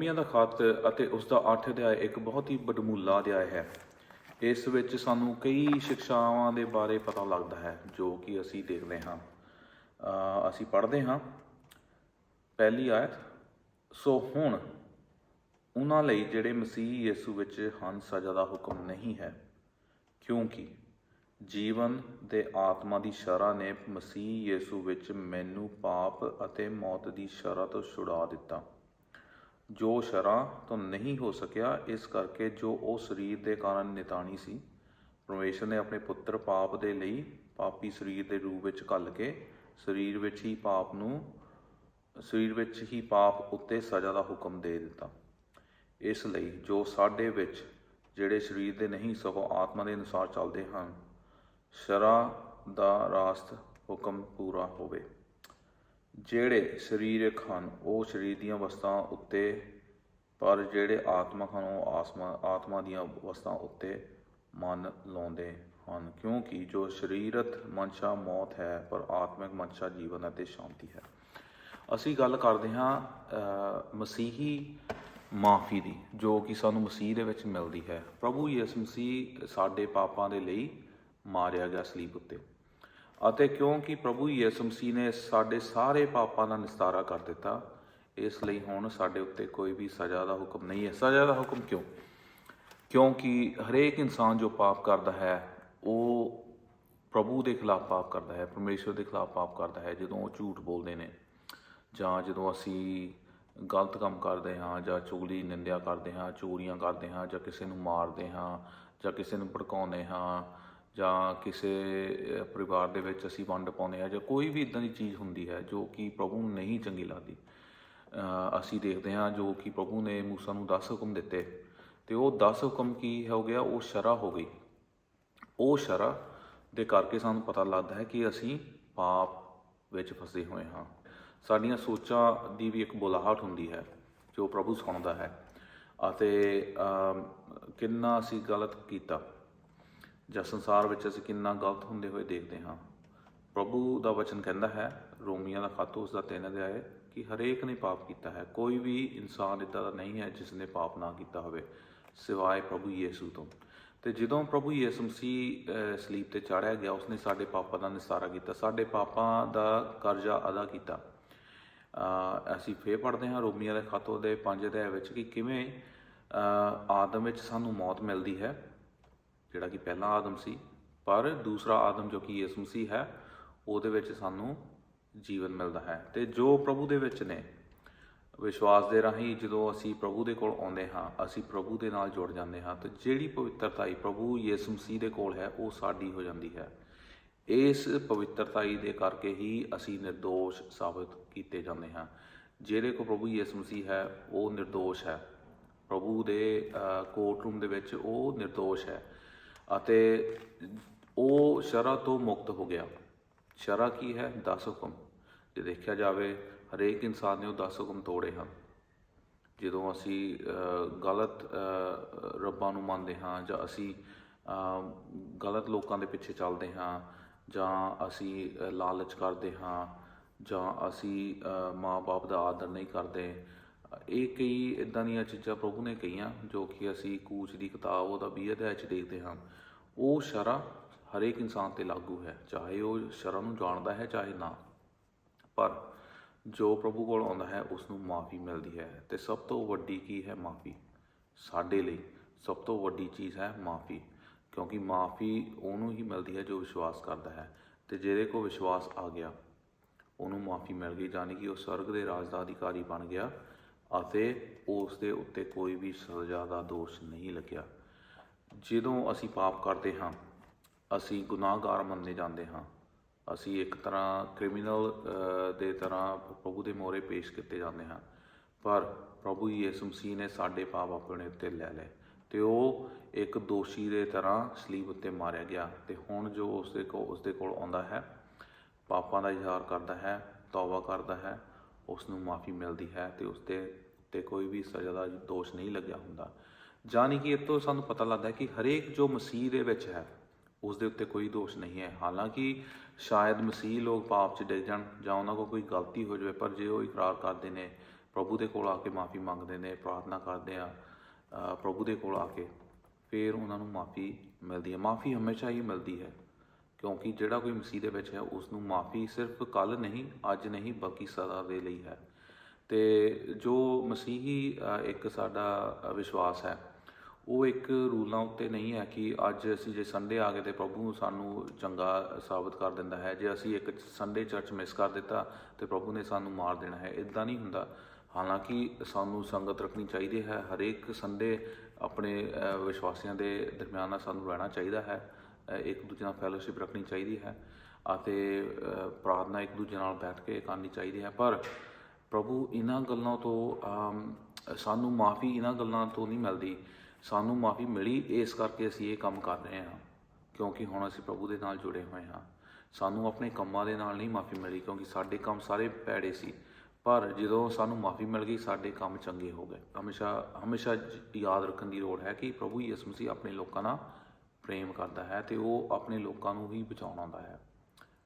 ਰੋਮੀਆਂ ਦਾ ਖੱਤ ਅਤੇ ਉਸ ਦਾ 8 ਅਧਿਆਇ ਇੱਕ ਬਹੁਤ ਹੀ ਬਡਮੂਲਾ ਅਧਿਆਇ ਹੈ। ਇਸ ਵਿੱਚ ਸਾਨੂੰ ਕਈ ਸਿੱਖਿਆਵਾਂ ਦੇ ਬਾਰੇ ਪਤਾ ਲੱਗਦਾ ਹੈ ਜੋ ਕਿ ਅਸੀਂ ਦੇਖਦੇ ਹਾਂ। ਅ, ਅਸੀਂ ਪੜ੍ਹਦੇ ਹਾਂ। ਪਹਿਲੀ ਆਇਤ ਸੋ ਹੁਣ ਉਹਨਾਂ ਲਈ ਜਿਹੜੇ ਮਸੀਹ ਯਿਸੂ ਵਿੱਚ ਹਨ ਸਜ਼ਾ ਦਾ ਹੁਕਮ ਨਹੀਂ ਹੈ। ਕਿਉਂਕਿ ਜੀਵਨ ਦੇ ਆਤਮਾ ਦੀ ਸ਼ਰਾ ਨੇ ਮਸੀਹ ਯਿਸੂ ਵਿੱਚ ਮੈਨੂੰ ਪਾਪ ਅਤੇ ਮੌਤ ਦੀ ਸ਼ਰਾ ਤੋਂ ਛੁਡਾ ਦਿੱਤਾ। ਜੋ ਸ਼ਰਾ ਤੋਂ ਨਹੀਂ ਹੋ ਸਕਿਆ, ਇਸ ਕਰਕੇ ਜੋ ਉਹ ਸਰੀਰ ਦੇ ਕਾਰਨ ਨਿਤਾਣੀ ਸੀ, ਪਰਮੇਸ਼ਰ ਨੇ ਆਪਣੇ ਪੁੱਤਰ ਪਾਪ ਦੇ ਲਈ ਪਾਪੀ ਸਰੀਰ ਦੇ ਰੂਪ ਵਿੱਚ ਘੱਲ ਕੇ ਸਰੀਰ ਵਿੱਚ ਹੀ ਪਾਪ ਨੂੰ, ਸਰੀਰ ਵਿੱਚ ਹੀ ਪਾਪ ਉੱਤੇ ਸਜ਼ਾ ਦਾ ਹੁਕਮ ਦੇ ਦਿੱਤਾ। ਇਸ ਲਈ ਜੋ ਸਾਡੇ ਵਿੱਚ ਜਿਹੜੇ ਸਰੀਰ ਦੇ ਨਹੀਂ, ਸਗੋਂ ਆਤਮਾ ਦੇ ਅਨੁਸਾਰ ਚੱਲਦੇ ਹਨ, ਸ਼ਰਾ ਦਾ ਰਾਸਤ ਹੁਕਮ ਪੂਰਾ ਹੋਵੇ। ਜਿਹੜੇ ਸਰੀਰਕ ਹਨ ਉਹ ਸਰੀਰ ਦੀਆਂ ਵਸਤਾਂ ਉੱਤੇ, ਪਰ ਜਿਹੜੇ ਆਤਮਕ ਹਨ ਉਹ ਆਸਮਾ, ਆਤਮਾ ਦੀਆਂ ਵਸਤਾਂ ਉੱਤੇ ਮਨ ਲਾਉਂਦੇ ਹਨ। ਕਿਉਂਕਿ ਜੋ ਸਰੀਰਤ ਮਨਸ਼ਾ ਮੌਤ ਹੈ, ਪਰ ਆਤਮਿਕ ਮਨਸ਼ਾ ਜੀਵਨ ਅਤੇ ਸ਼ਾਂਤੀ ਹੈ। ਅਸੀਂ ਗੱਲ ਕਰਦੇ ਹਾਂ ਮਸੀਹੀ ਮਾਫੀ ਦੀ, ਜੋ ਕਿ ਸਾਨੂੰ ਮਸੀਹ ਦੇ ਵਿੱਚ ਮਿਲਦੀ ਹੈ। ਪ੍ਰਭੂ ਯਿਸੂ ਮਸੀਹ ਸਾਡੇ ਪਾਪਾਂ ਦੇ ਲਈ ਮਾਰਿਆ ਗਿਆ ਸਲੀਬ ਉੱਤੇ। ਅਤੇ ਕਿਉਂਕਿ ਪ੍ਰਭੂ ਯਿਸੂ ਮਸੀਹ ਨੇ ਸਾਡੇ ਸਾਰੇ ਪਾਪਾਂ ਦਾ ਨਿਸਤਾਰਾ ਕਰ ਦਿੱਤਾ, ਇਸ ਲਈ ਹੁਣ ਸਾਡੇ ਉੱਤੇ ਕੋਈ ਵੀ ਸਜ਼ਾ ਦਾ ਹੁਕਮ ਨਹੀਂ ਹੈ। ਸਜ਼ਾ ਦਾ ਹੁਕਮ ਕਿਉਂ? ਕਿਉਂਕਿ ਹਰੇਕ ਇਨਸਾਨ ਜੋ ਪਾਪ ਕਰਦਾ ਹੈ, ਉਹ ਪ੍ਰਭੂ ਦੇ ਖਿਲਾਫ ਪਾਪ ਕਰਦਾ ਹੈ, ਪਰਮੇਸ਼ਵਰ ਦੇ ਖਿਲਾਫ ਪਾਪ ਕਰਦਾ ਹੈ, ਜਦੋਂ ਉਹ ਝੂਠ ਬੋਲਦੇ ਨੇ, ਜਾਂ ਜਦੋਂ ਅਸੀਂ ਗਲਤ ਕੰਮ ਕਰਦੇ ਹਾਂ, ਜਾਂ ਚੁਗਲੀ, ਨਿੰਦਿਆ ਕਰਦੇ ਹਾਂ, ਚੋਰੀਆਂ ਕਰਦੇ ਹਾਂ, ਜਾਂ ਕਿਸੇ ਨੂੰ ਮਾਰਦੇ ਹਾਂ, ਜਾਂ ਕਿਸੇ ਨੂੰ ਭੜਕਾਉਂਦੇ ਹਾਂ ਜਾਂ ਕਿਸੇ ਪਰਿਵਾਰ ਦੇ ਵਿੱਚ ਅਸੀਂ ਵੰਡ ਪਾਉਂਦੇ ਹਾਂ ਜਾਂ ਕੋਈ ਵੀ ਇਦਾਂ ਦੀ ਚੀਜ਼ ਹੁੰਦੀ ਹੈ ਜੋ ਕਿ ਪ੍ਰਭੂ ਨੂੰ ਨਹੀਂ ਚੰਗੀ ਲੱਗਦੀ। ਅਸੀਂ ਦੇਖਦੇ ਹਾਂ ਜੋ ਕਿ ਪ੍ਰਭੂ ਨੇ ਮੂਸਾ ਨੂੰ 10 ਹੁਕਮ ਦਿੱਤੇ ਤੇ ਉਹ 10 ਹੁਕਮ ਕੀ ਹੋ ਗਿਆ? ਉਹ ਸ਼ਰਾ ਹੋ ਗਈ। ਉਹ ਸ਼ਰਾ ਦੇ ਕਰਕੇ ਸਾਨੂੰ ਪਤਾ ਲੱਗਦਾ ਹੈ ਕਿ ਅਸੀਂ ਪਾਪ ਵਿੱਚ ਫਸੇ ਹੋਏ ਹਾਂ। ਸਾਡੀਆਂ ਸੋਚਾਂ ਦੀ ਵੀ ਇੱਕ ਬੁਲਾਹਟ ਹੁੰਦੀ ਹੈ ਜੋ ਪ੍ਰਭੂ ਸੁਣਦਾ ਹੈ। ਅਤੇ ਕਿੰਨਾ ਅਸੀਂ ਗਲਤ ਕੀਤਾ। ਜਾਂ ਸੰਸਾਰ ਵਿੱਚ ਅਸੀਂ ਕਿੰਨਾ ਗਲਤ ਹੁੰਦੇ ਹੋਏ ਦੇਖਦੇ ਹਾਂ। ਪ੍ਰਭੂ ਦਾ ਵਚਨ ਕਹਿੰਦਾ ਹੈ ਰੋਮੀਆਂ ਦਾ ਖੱਤ ਉਸ ਦਾ ਤਿੰਨ ਅਧਿਆਇ ਕਿ ਹਰੇਕ ਨੇ ਪਾਪ ਕੀਤਾ ਹੈ। ਕੋਈ ਵੀ ਇਨਸਾਨ ਇਦਾਂ ਦਾ ਨਹੀਂ ਹੈ ਜਿਸ ਨੇ ਪਾਪ ਨਾ ਕੀਤਾ ਹੋਵੇ ਸਿਵਾਏ ਪ੍ਰਭੂ ਯੀਸ਼ੂ ਤੋਂ। ਤੇ ਜਦੋਂ ਪ੍ਰਭੂ ਯਿਸੂ ਮਸੀਹ ਅਹ, ਸਲੀਬ ਤੇ ਚੜ੍ਹਿਆ ਗਿਆ ਉਸਨੇ ਸਾਡੇ ਪਾਪਾਂ ਦਾ ਨਿਸਤਾਰਾ ਕੀਤਾ ਸਾਡੇ ਪਾਪਾਂ ਦਾ ਕਰਜ਼ਾ ਅਦਾ ਕੀਤਾ। ਅਸੀਂ ਫੇਰ ਪੜ੍ਹਦੇ ਹਾਂ ਰੋਮੀਆਂ ਦੇ ਖਾਤੋਂ ਦੇ 5 ਅਧਿਆਇ ਵਿੱਚ ਕਿ ਕਿਵੇਂ ਆਦਮ ਵਿੱਚ ਸਾਨੂੰ ਮੌਤ ਮਿਲਦੀ ਹੈ। ਜਿਹੜਾ ਕਿ ਪਹਿਲਾ ਆਦਮ ਸੀ, ਪਰ ਦੂਸਰਾ ਆਦਮ ਜੋ ਕਿ ਯਿਸੂ ਮਸੀਹ ਹੈ, ਉਹਦੇ ਵਿੱਚ ਸਾਨੂੰ ਜੀਵਨ ਮਿਲਦਾ ਹੈ। ਤੇ ਜੋ ਪ੍ਰਭੂ ਦੇ ਵਿੱਚ ਨੇ, ਵਿਸ਼ਵਾਸ ਦੇ ਰਾਹੀਂ ਜਦੋਂ ਅਸੀਂ ਪ੍ਰਭੂ ਦੇ ਕੋਲ ਆਉਂਦੇ ਹਾਂ, ਅਸੀਂ ਪ੍ਰਭੂ ਦੇ ਨਾਲ ਜੁੜ ਜਾਂਦੇ ਹਾਂ, ਤੇ ਜਿਹੜੀ ਪਵਿੱਤਰਤਾਈ ਪ੍ਰਭੂ ਯਿਸੂ ਮਸੀਹ ਦੇ ਕੋਲ ਹੈ, ਉਹ ਸਾਡੀ ਹੋ ਜਾਂਦੀ ਹੈ। ਇਸ ਪਵਿੱਤਰਤਾਈ ਦੇ ਕਰਕੇ ਹੀ ਅਸੀਂ નિર્ਦੋਸ਼ ਸਾਬਤ ਕੀਤੇ ਜਾਂਦੇ ਹਾਂ। ਜਿਹੜੇ ਕੋ ਪ੍ਰਭੂ ਯਿਸੂ ਮਸੀਹ ਹੈ, ਉਹ નિર્ਦੋਸ਼ ਹੈ। ਪ੍ਰਭੂ ਦੇ ਕੋਰਟ ਰੂਮ ਦੇ ਵਿੱਚ ਉਹ નિર્ਦੋਸ਼ ਹੈ। ਅਤੇ ਉਹ ਸ਼ਰਾ ਤੋਂ ਮੁਕਤ ਹੋ ਗਿਆ। ਸ਼ਰਾ ਕੀ ਹੈ? 10 ਹੁਕਮ। ਜੇ ਦੇਖਿਆ ਜਾਵੇ ਹਰੇਕ ਇਨਸਾਨ ਨੇ ਉਹ 10 ਹੁਕਮ ਤੋੜੇ ਹਨ। ਜਦੋਂ ਅਸੀਂ ਗਲਤ ਰੱਬਾਂ ਨੂੰ ਮੰਨਦੇ ਹਾਂ ਜਾਂ ਅਸੀਂ ਗਲਤ ਲੋਕਾਂ ਦੇ ਪਿੱਛੇ ਚੱਲਦੇ ਹਾਂ ਜਾਂ ਅਸੀਂ ਲਾਲਚ ਕਰਦੇ ਹਾਂ ਜਾਂ ਅਸੀਂ ਅ, ਮਾਂ-ਬਾਪ ਦਾ ਆਦਰ ਨਹੀਂ ਕਰਦੇ ਇਹ ਕਈ ਇਦਾਂ ਦੀਆਂ ਚੀਜ਼ਾਂ ਪ੍ਰਭੂ ਨੇ ਕਹੀਆਂ, ਜੋ ਕਿ ਅਸੀਂ ਕੂਚ ਦੀ ਕਿਤਾਬ, ਉਹਦਾ 20 ਅਧਿਆਇ 'ਚ ਦੇਖਦੇ ਹਾਂ। ਉਹ ਸ਼ਰਾ ਹਰੇਕ ਇਨਸਾਨ ਤੇ ਲਾਗੂ ਹੈ, ਚਾਹੇ ਉਹ ਸ਼ਰਮ ਨੂੰ ਜਾਣਦਾ ਹੈ, ਚਾਹੇ ਨਾ। ਪਰ ਜੋ ਪ੍ਰਭੂ ਕੋਲ ਆਉਂਦਾ ਹੈ ਉਸ ਨੂੰ ਮਾਫੀ ਮਿਲਦੀ ਹੈ ਤੇ ਸਭ ਤੋਂ ਵੱਡੀ ਕੀ ਹੈ ਮਾਫੀ? ਸਾਡੇ ਲਈ ਸਭ ਤੋਂ ਵੱਡੀ ਚੀਜ਼ ਹੈ ਮਾਫੀ, ਕਿਉਂਕਿ ਮਾਫੀ ਉਹਨੂੰ ਹੀ ਮਿਲਦੀ ਹੈ ਜੋ ਵਿਸ਼ਵਾਸ ਕਰਦਾ ਹੈ ਤੇ ਜਿਹਦੇ ਕੋ ਵਿਸ਼ਵਾਸ ਆ ਗਿਆ, ਉਹਨੂੰ ਮਾਫੀ ਮਿਲ ਗਈ ਯਾਨੀ ਕਿ ਉਹ ਸਵਰਗ ਦੇ ਰਾਜ ਦਾ ਅਧਿਕਾਰੀ ਬਣ ਗਿਆ ਅਤੇ ਉਸ ਦੇ ਉੱਤੇ ਕੋਈ ਵੀ ਸਜ਼ਾ ਦਾ ਦੋਸ਼ ਨਹੀਂ ਲੱਗਿਆ। ਜਦੋਂ ਅਸੀਂ ਪਾਪ ਕਰਦੇ ਹਾਂ, ਅਸੀਂ ਗੁਨਾਹਗਾਰ ਮੰਨੇ ਜਾਂਦੇ ਹਾਂ। ਅਸੀਂ ਇੱਕ ਤਰ੍ਹਾਂ ਕ੍ਰਿਮੀਨਲ ਦੇ ਤਰ੍ਹਾਂ ਪ੍ਰਭੂ ਦੇ ਮੋਹਰੇ ਪੇਸ਼ ਕੀਤੇ ਜਾਂਦੇ ਹਾਂ। ਪਰ ਪ੍ਰਭੂ ਯਿਸੂ ਮਸੀਹ ਨੇ ਸਾਡੇ ਪਾਪ ਆਪਣੇ ਉੱਤੇ ਲੈ ਲਏ ਤੇ ਉਹ ਇੱਕ ਦੋਸ਼ੀ ਦੇ ਤਰ੍ਹਾਂ ਸਲੀਬ ਉੱਤੇ ਮਾਰਿਆ ਗਿਆ ਤੇ ਹੁਣ ਜੋ ਉਸ ਦੇ ਕੋਲ ਉਸ ਦੇ ਕੋਲ ਆਉਂਦਾ ਹੈ, ਪਾਪਾਂ ਦਾ ਇਜ਼ਹਾਰ ਕਰਦਾ ਹੈ, ਤੌਬਾ ਕਰਦਾ ਹੈ ਉਸ ਨੂੰ ਮਾਫੀ ਮਿਲਦੀ ਹੈ ਤੇ ਉਸ ਦੇ ਉੱਤੇ ਕੋਈ ਵੀ ਸਜ਼ਾ ਦਾ ਦੋਸ਼ ਨਹੀਂ ਲੱਗਿਆ ਹੁੰਦਾ। ਜਾਨੀ ਕਿ ਇਹ ਤੋਂ ਸਾਨੂੰ ਪਤਾ ਲੱਗਦਾ ਕਿ ਹਰੇਕ ਜੋ ਮਸੀਹ ਦੇ ਵਿੱਚ ਹੈ ਉਸ ਦੇ ਉੱਤੇ ਕੋਈ ਦੋਸ਼ ਨਹੀਂ ਹੈ। ਹਾਲਾਂਕਿ ਸ਼ਾਇਦ ਮਸੀਹ ਲੋਕ ਪਾਪ 'ਚ ਡਿੱਗ ਜਾਣ ਜਾਂ ਉਹਨਾਂ ਕੋਲ ਕੋਈ ਗਲਤੀ ਹੋ ਜਾਵੇ, ਪਰ ਜੇ ਉਹ ਇਕਰਾਰ ਕਰਦੇ ਨੇ, ਪ੍ਰਭੂ ਦੇ ਕੋਲ ਆ ਕੇ ਮਾਫੀ ਮੰਗਦੇ ਨੇ, ਪ੍ਰਾਰਥਨਾ ਕਰਦੇ ਆ ਪ੍ਰਭੂ ਦੇ ਕੋਲ ਆ ਕੇ, ਫਿਰ ਉਹਨਾਂ ਨੂੰ ਮਾਫੀ ਮਿਲਦੀ ਹੈ। ਮਾਫੀ ਹਮੇਸ਼ਾ ਹੀ ਮਿਲਦੀ ਹੈ। ਕਿਉਂਕਿ ਜਿਹੜਾ ਕੋਈ ਮਸੀਹ ਦੇ ਵਿੱਚ ਹੈ ਉਸ ਨੂੰ ਮਾਫੀ ਸਿਰਫ ਕੱਲ ਨਹੀਂ ਅੱਜ ਨਹੀਂ ਬਲਕਿ ਸਦਾ ਦੇ ਲਈ ਹੈ। ਤੇ ਜੋ ਮਸੀਹੀ ਇੱਕ ਸਾਡਾ ਵਿਸ਼ਵਾਸ ਹੈ ਉਹ ਇੱਕ ਰੂਲਾਂ ਉੱਤੇ ਨਹੀਂ ਹੈ ਕਿ ਅੱਜ ਅਸੀਂ ਜੇ ਸੰਡੇ ਆ ਗਏ ਤੇ ਪ੍ਰਭੂ ਸਾਨੂੰ ਚੰਗਾ ਸਾਬਤ ਕਰ ਦਿੰਦਾ ਹੈ। ਜੇ ਅਸੀਂ ਇੱਕ ਸੰਡੇ ਚਰਚ ਮਿਸ ਕਰ ਦਿੱਤਾ ਤੇ ਪ੍ਰਭੂ ਨੇ ਸਾਨੂੰ ਮਾਰ ਦੇਣਾ ਹੈ। ਇਦਾਂ ਨਹੀਂ ਹੁੰਦਾ। ਹਾਲਾਂਕਿ ਸਾਨੂੰ ਸੰਗਤ ਰੱਖਣੀ ਚਾਹੀਦੀ ਹੈ। ਹਰੇਕ ਸੰਡੇ ਆਪਣੇ ਅ, ਵਿਸ਼ਵਾਸੀਆਂ ਦੇ ਦਰਮਿਆਨ ਸਾਨੂੰ ਰਹਿਣਾ ਚਾਹੀਦਾ ਹੈ। ਇੱਕ ਦੂਜੇ ਨਾਲ ਫੈਲੋਸ਼ਿਪ ਰੱਖਣੀ ਚਾਹੀਦੀ ਹੈ ਅਤੇ ਪ੍ਰਾਰਥਨਾ ਇੱਕ ਦੂਜੇ ਨਾਲ ਬੈਠ ਕੇ ਕਰਨੀ ਚਾਹੀਦੀ ਹੈ। ਪਰ ਪ੍ਰਭੂ, ਇਹਨਾਂ ਗੱਲਾਂ ਤੋਂ ਸਾਨੂੰ ਮਾਫੀ ਇਹਨਾਂ ਗੱਲਾਂ ਤੋਂ ਨਹੀਂ ਮਿਲਦੀ। ਸਾਨੂੰ ਮਾਫੀ ਮਿਲੀ, ਇਸ ਕਰਕੇ ਅਸੀਂ ਇਹ ਕੰਮ ਕਰ ਰਹੇ ਹਾਂ। ਕਿਉਂਕਿ ਹੁਣ ਅਸੀਂ ਪ੍ਰਭੂ ਦੇ ਨਾਲ ਜੁੜੇ ਹੋਏ ਹਾਂ। ਸਾਨੂੰ ਆਪਣੇ ਕੰਮਾਂ ਦੇ ਨਾਲ ਨਹੀਂ ਮਾਫੀ ਮਿਲੀ, ਕਿਉਂਕਿ ਸਾਡੇ ਕੰਮ ਸਾਰੇ ਭੈੜੇ ਸੀ। ਪਰ ਜਦੋਂ ਸਾਨੂੰ ਮਾਫੀ ਮਿਲ ਗਈ, ਸਾਡੇ ਕੰਮ ਚੰਗੇ ਹੋ ਗਏ। ਹਮੇਸ਼ਾ ਹਮੇਸ਼ਾ ਜ- ਯਾਦ ਰੱਖਣ ਦੀ ਲੋੜ ਹੈ ਕਿ ਪ੍ਰਭੂ ਯਿਸੂ ਮਸੀਹ ਆਪਣੇ ਲੋਕਾਂ ਨਾਲ ਪ੍ਰੇਮ ਕਰਦਾ ਹੈ ਤੇ ਉਹ ਆਪਣੇ ਲੋਕਾਂ ਨੂੰ ਹੀ ਬਚਾਉਣ ਆਉਂਦਾ ਹੈ।